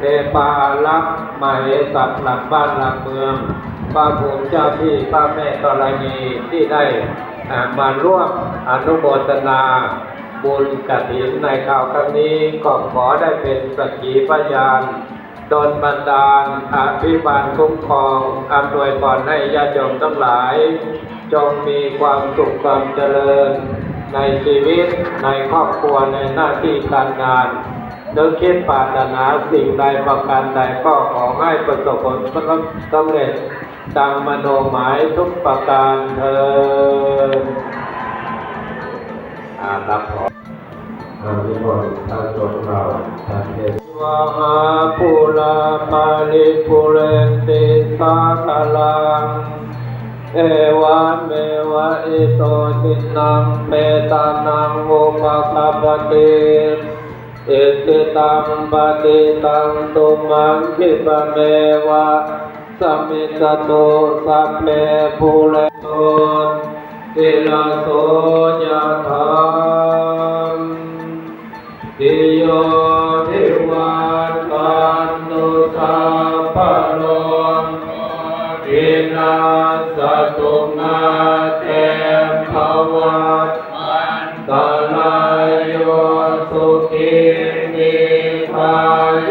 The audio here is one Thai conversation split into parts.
เทปารักษ์มาเหสัตว์หลักบ้านหลักเมืองพระภูมิเจ้าที่พระแม่ธรณีที่ได้มาร่วมอนุโมทนาบุญกฐินในคราวครั้งนี้ก็ขอได้เป็นสักขีพยานดลบันดาลอภิบาลคุ้มครองอำนวยพรให้ญาติโยมทั้งหลาย จงมีความสุขความเจริญ ในชีวิตในครอบครัวในหน้าที่การงาน นึกคิดปรารถนาสิ่งใดประการใดก็ขอให้ประสบผลสำเร็จดังมโนหมายทุกประการเธออารับขออานิมนต์ท่านจงเราท่านเทวาหาปุราปาริปุเรนติสาคลังเอวะเมวะอิโตทินังเมตานังโอปะคาปติ เอิสิตังปฏิตังตุมังคิปะเมวะสมมิสตุสัพเพภูเรโตติลาโสยะธามติโยทิวันกันตุสัพพะโลกินาสตุมา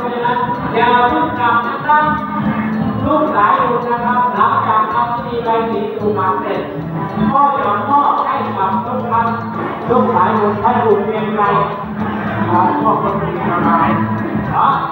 พราะฉะนั้นอย่าเพิ่งกลับนะครับลูกหลายคนนะครับหลังจากทำพิธีใบสีสุมาเสร็จก็จะมอให้กับทุกท่านลูกหลายคนท่านบุญเพียงไรขอพ่อคนดีเท่าไหร่น